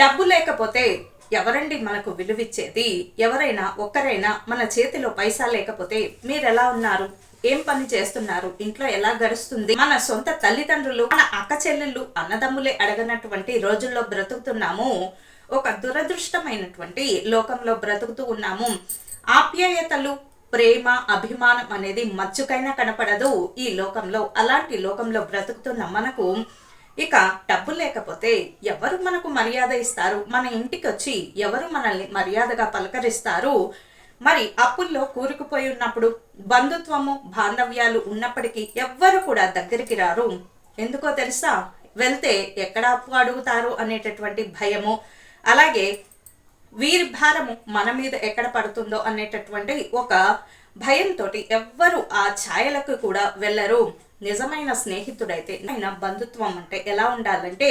డబ్బు లేకపోతే ఎవరండి మనకు విలువిచ్చేది? ఎవరైనా ఒక్కరైనా మన చేతిలో పైసా లేకపోతే మీరు ఎలా ఉన్నారు? ఏం పని చేస్తున్నారు? ఇంట్లో ఎలా గడుస్తుంది? మన సొంత తల్లిదండ్రులు మన అక్క చెల్లెళ్ళు అన్నదమ్ములే అడగనటువంటి రోజుల్లో బ్రతుకుతున్నాము. ఒక దురదృష్టమైనటువంటి లోకంలో బ్రతుకుతూ ఉన్నాము. ఆప్యాయతలు ప్రేమ అభిమానం అనేది మచ్చుకైనా కనపడదు. ఈ లోకంలో అలాంటి లోకంలో బ్రతుకుతున్న మనకు ఇక డబ్బు లేకపోతే ఎవరు మనకు మర్యాద ఇస్తారు? మన ఇంటికి వచ్చి ఎవరు మనల్ని మర్యాదగా పలకరిస్తారు? మరి అప్పుల్లో కూరుకుపోయి ఉన్నప్పుడు బంధుత్వము బాంధవ్యాలు ఉన్నప్పటికీ ఎవ్వరు కూడా దగ్గరికి రారు. ఎందుకో తెలుసా? వెళ్తే ఎక్కడ అప్పు అడుగుతారు అనేటటువంటి భయము అలాగే వీరి భారము మన మీద ఎక్కడ పడుతుందో అనేటటువంటి ఒక భయంతో ఎవ్వరు ఆ ఛాయలకు కూడా వెళ్ళరు. నిజమైన స్నేహితుడైతే ఆయన బంధుత్వం అంటే ఎలా ఉండాలంటే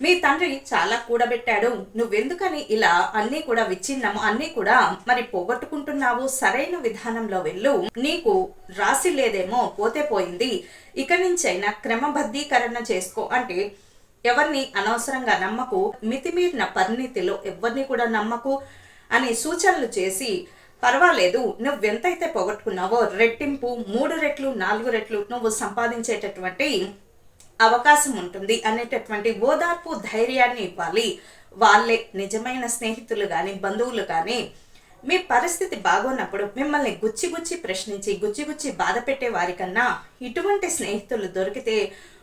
మీ తండ్రి చాలా కూడబెట్టాడు. నువ్వెందుకని ఇలా అన్నీ కూడా విచ్ఛిన్నము అన్నీ కూడా మరి పోగొట్టుకుంటున్నావు? సరైన విధానంలో వెళ్ళు. నీకు రాసి లేదేమో పోతే పోయింది. ఇక నుంచైనా క్రమబద్ధీకరణ చేసుకో. అంటే ఎవరిని అనవసరంగా నమ్మకు మితిమీరిన పరిణితిలో ఎవరిని కూడా నమ్మకు అనే సూచనలు చేసి పర్వాలేదు నువ్వెంతైతే పోగొట్టుకున్నావో రెట్టింపు మూడు రెట్లు నాలుగు రెట్లు నువ్వు సంపాదించేటటువంటి అవకాశం ఉంటుంది అనేటటువంటి ఓదార్పు ధైర్యాన్ని ఇవ్వాలి. వాళ్ళే నిజమైన స్నేహితులు కానీ బంధువులు కానీ మీ పరిస్థితి బాగోనప్పుడు మిమ్మల్ని గుచ్చి గుచ్చి ప్రశ్నించి గుచ్చి గుచ్చి బాధ పెట్టే వారికన్నా ఇటువంటి స్నేహితులు దొరికితే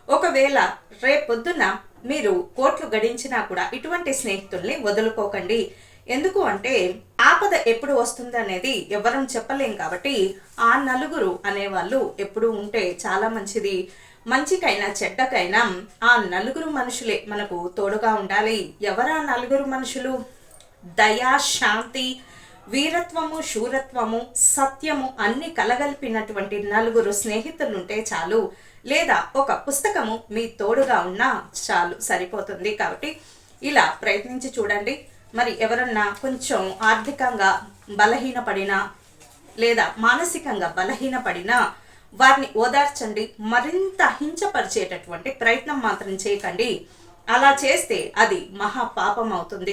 ఒకవేళ రేపొద్దున మీరు కోట్లు గడించినా కూడా ఇటువంటి స్నేహితుల్ని వదులుకోకండి. ఎందుకు అంటే ఆపద ఎప్పుడు వస్తుంది అనేది ఎవరం చెప్పలేం కాబట్టి ఆ నలుగురు అనేవాళ్ళు ఎప్పుడు ఉంటే చాలా మంచిది. మంచికైనా చెడ్డకైనా ఆ నలుగురు మనుషులే మనకు తోడుగా ఉండాలి. ఎవరా నలుగురు మనుషులు? దయా శాంతి వీరత్వము శూరత్వము సత్యము అన్ని కలగలిపినటువంటి నలుగురు స్నేహితులుంటే చాలు. లేదా ఒక పుస్తకము మీ తోడుగా ఉన్నా చాలు సరిపోతుంది కాబట్టి ఇలా ప్రయత్నించి చూడండి. మరి ఎవరన్నా కొంచెం ఆర్థికంగా బలహీనపడినా లేదా మానసికంగా బలహీనపడినా వారిని ఓదార్చండి మరింత హించపరిచేటటువంటి ప్రయత్నం మాత్రం చేయకండి. అలా చేస్తే అది మహా పాపం అవుతుంది.